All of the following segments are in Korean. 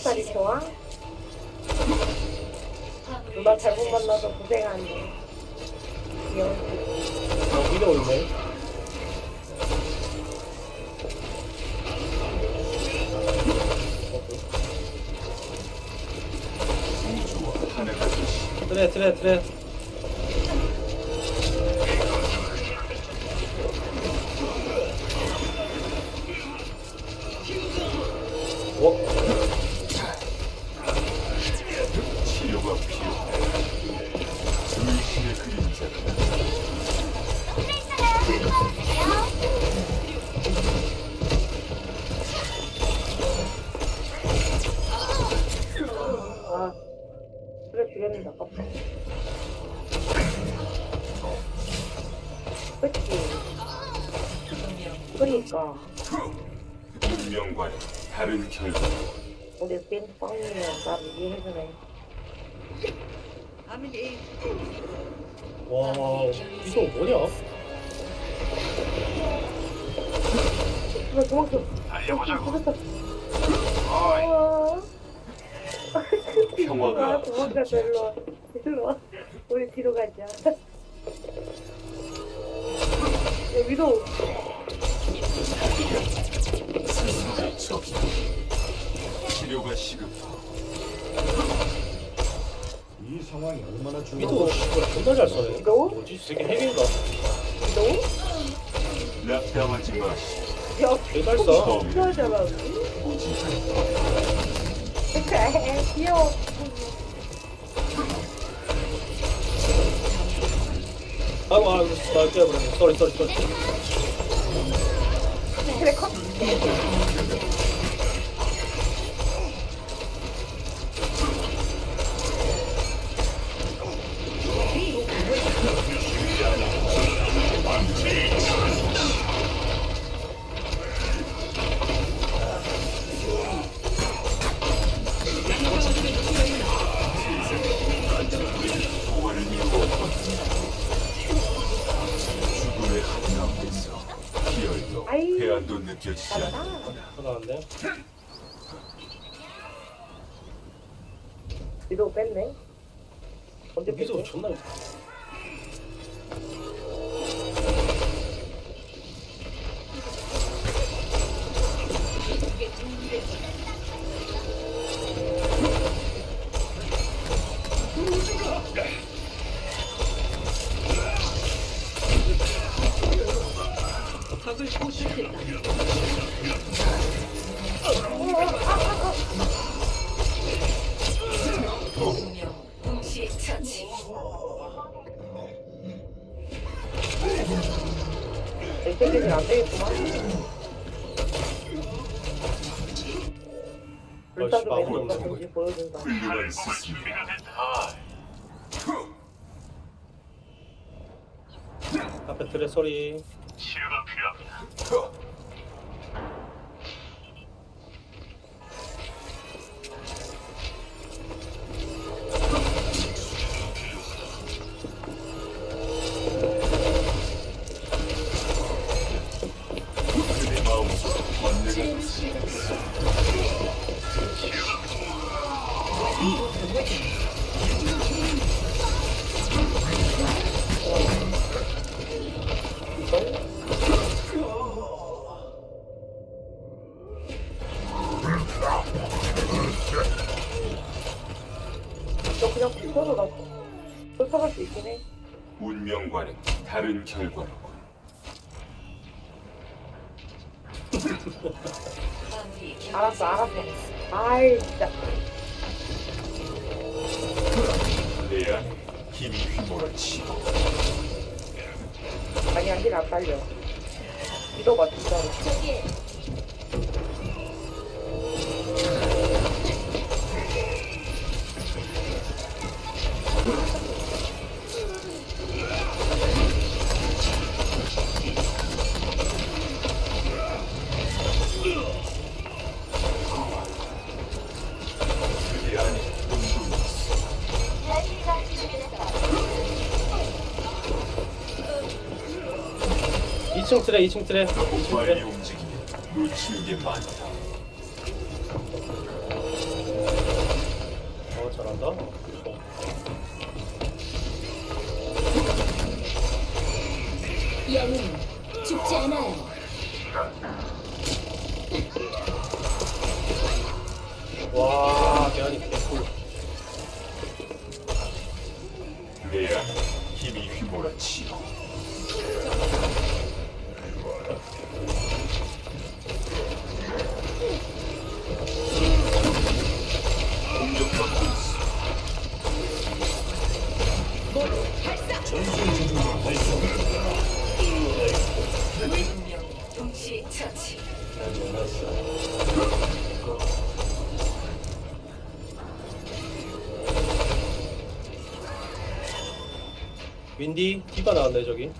스타일이 좋아? 누나 잘못 만나서 고생하네. 귀여워. 아, 위로 올래? 트레 트레 트레 주겠는데 아깝다. 그치? 그러니까 운명과는 다른 결과. 우리 빈빵이면 나 이해해주네. 와 이거 뭐냐? 나 도망쳐. 달려보자고. 아, 평화가 와. 일로 와. 우리 뒤로 가자. 야 위도 스스로의 적이 치료가 시급하다. 이 상황이 얼마나 위도 중요한지 씨발 존나 잘 써네 위도? 뭐지? 이 새끼 핵인가? 위도? 낙담하지 마시. 야 개잘 써 그래 귀여워. 아이고 아이고 나 깨버렸네 쏘리 쏘리 쏘리 그래 컷. 위도 뺐네. 언제 위도 뺐지? 존나 내 새끼들 안 되겠구만. 불타도 매듭 마법은 같은지 보여준다. 훌륭한 스승이다. 앞에 트레 소리 치료가 필요합니다. 너 그냥 붙어도 나 쫓아갈 수 있긴 해. 운명과는 다른 결과로 알았어, 알았어. 아이, 진짜. 내 안에 힘이 휘몰아치고 아니야, 힐안 딸려. 믿어봐, 진짜로. 내 2층 트레 2층 트레 2층 빨리 트레 움직이면 놓치는 게 많다. 된다. 어. 영웅 죽지 않아요. 와, 대안이 개꿀. 내야 힘이 휘몰아치고 윈디, 디바 나왔네, 저기.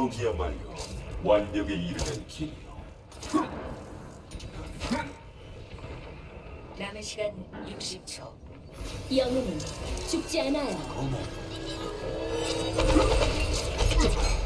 반복이야말로 완벽에 이르는 길이요. 남은 시간 60초. 영웅은 죽지 않아요. 과연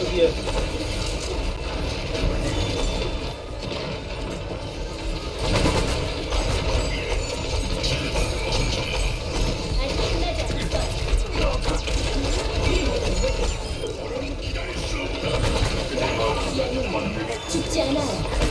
않았어. 영웅은 죽지 않아요.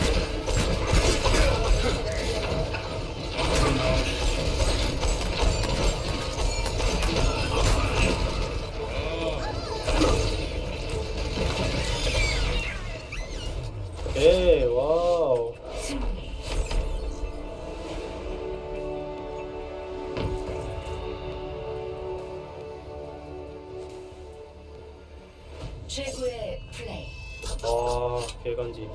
최고의 플레이. 아, 개간지.